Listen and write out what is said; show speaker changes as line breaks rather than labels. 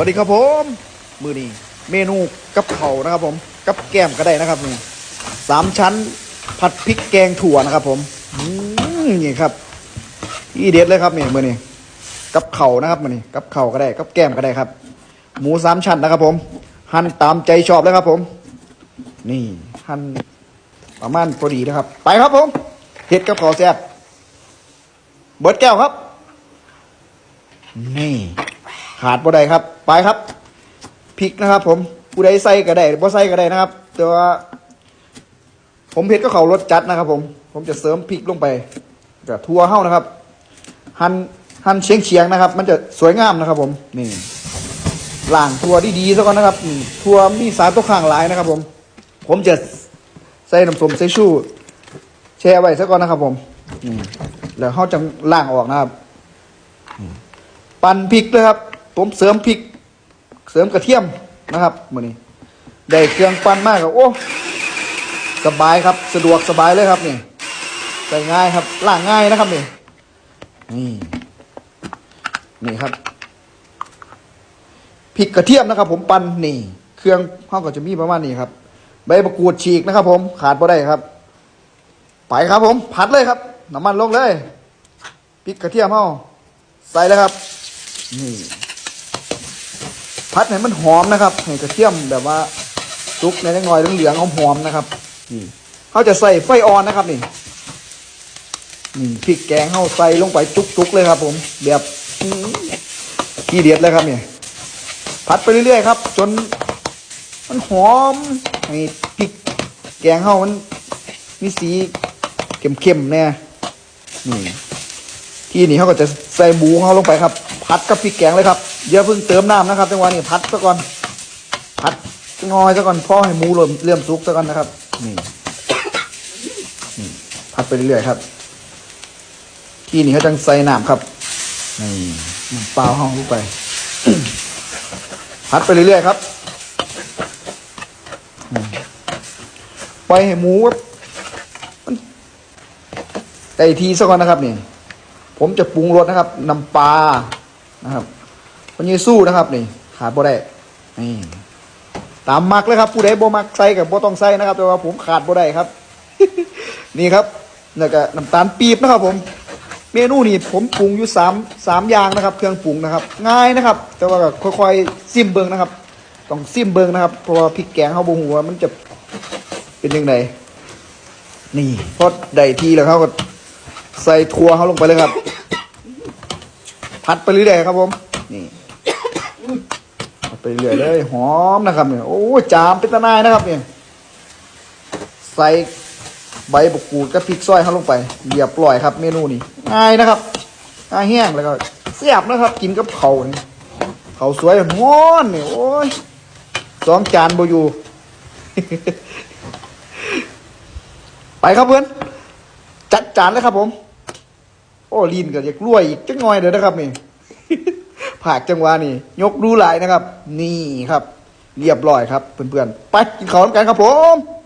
วัสดีครับผม มือนี้เมนูกับเผานะครับผม กับแก้มก็ได้นะครับนี่สามชั้นผัดพริกแกงถั่วนะครับ ผมนี่ครับอีเด็ดเลยครับนี่มือนี้กับเข่านะครับมือนี้กับเข่าก็ได้กับแก้มก็ได้ครับ หมูสามชั้นนะครับ ผมหั่นตามใจชอบเลยครับ ผม นี่หั่นประมาณพอดีนะครับ ไปครับผมเห็ดกับข้าแซ่บเบิดแก้วครับ นี่ ขาดบ่ได้ครับ ไปครับพริกนะครับ ผมผู้ใดใส่ก็ได้บ่ใส่ก็ได้นะครับ แต่ว่า ผมเผ็ดก็เขารสจัดนะครับ ผม ผมจะเสริมพริกลงไปกับทั่วเฮ้านะครับ หั่นหั่นเฉียงเฉียงๆนะครับ มันจะสวยงามนะครับ ผมนี่ล่างทั่วดีๆซะก่อนนะครับอืมทั่วมีสารตกข้างหลายนะครับ ผม ผมจะใส่น้ำส้มใส่ชูแช่ไว้ซะก่อนนะครับ ผมนี่แล้วเขาจะล่างออกนะครับ ปั่นพริกเลยครับ ผมเสริมพริก เสริมกระเทียมนะครับมือนี้ได้เครื่องปั่นมากครับโอ้สบายครับสะดวกสบายเลยครับนี่ใส่ง่ายครับล่างง่ายนะครับนี่นี่นี่ครับพริกกระเทียมนะครับ ผมปั่นนี่ เครื่องห้องก็จะมีประมาณนี้ครับ ใบมะกรูดฉีกนะครับ ผมขาดบ่ได้ครับ ไปครับผมผัดเลยครับน้ำมันลงเลยพริกกระเทียมเฮาใส่เลยครับ นี่ พัดให้มันหอมนะครับให้กระเทียมแบบว่าซุกในเล็กน้อยเหลืองๆหอมๆนะครับนี่เขาจะใส่ไฟอ่อนนะครับนี่นี่พริกแกงเขาใส่ลงไปจุกๆเลยครับ ผมแบบขี้เดียดเลยครับเนี่ยพัดไปเรื่อยๆครับ จนมันหอมให้พริกแกงเขามันมีสีเข้มๆเนี่ยนี่ที่นี่เขาก็จะใส่หมูเขาลงไปครับ พัดกับพริกแกงเลยครับอย่าเพิ่งเติมน้ำนะครับจังหวะนี้พัดซะก่อนพัดงอยซะก่อนพ่อให้หมูเริ่มเริ่มสุกซะก่อนนะครับนี่นี่พัดไปเรื่อยๆครับที่นี่เขาจังใส่น้ำครับนี่น้ำเปล่าห้องลงไปพัดไปเรื่อยๆครับอืมปให้หมูครับมันได้ทีซะก่อนนะครับนี่ผมจะปรุงรสนะครับน้ำปลา นะครับพญสู้นะครับนี่ขาดบ่ได้นี่ตามมักเลยครับ ผู้ใดบ่มักใส่กับบ่ต้องใส่นะครับ แต่ว่าผมขาดบ่ได้ครับ นี่ครับแล้วก็น้ำตาลปี๊บนะครับ ผม เมนูนี่ผมปรุงอยู่สามสามอย่างนะครับ เครื่องปรุงนะครับ ง่ายนะครับ แต่ว่าก็ค่อยๆซิมเบิงนะครับต้องซิมเบิงนะครับเพราะว่าพริกแกงเขาบ่หัวามันจะเป็นยังไงนี่พอได้ทีแล้วเขาก็ใส่ถั่วเขาลงไปเลยครับ พัดไปเรื่อยๆครับผม นี่พัดไปเรื่อยๆเลย หอมนะครับเนี่ย โอ้ยจามเป็นตะนายนะครับเนี่ย ใส่ใบมะกรูดกับพริกซอยเข้าลงไปเรียบร้อยครับ เมนูนี้ง่ายนะครับง่ายแห้งแล้วก็เสียบนะครับ กินกับเขาวนี่เขาสวยฮ้อนเนี่ยโอ้ยสองจานโบอยู่ ไปครับเพื่อน จัดจานเลยครับผม โอ้ลีนก็อยากรวยอีกจังหน่อยเด้อนะครับนี่ผากจังหวะนี่ ยกดูหลายนะครับ นี่ครับ เรียบร้อยครับเพื่อนๆไปกินข้าวน้ำกันครับผม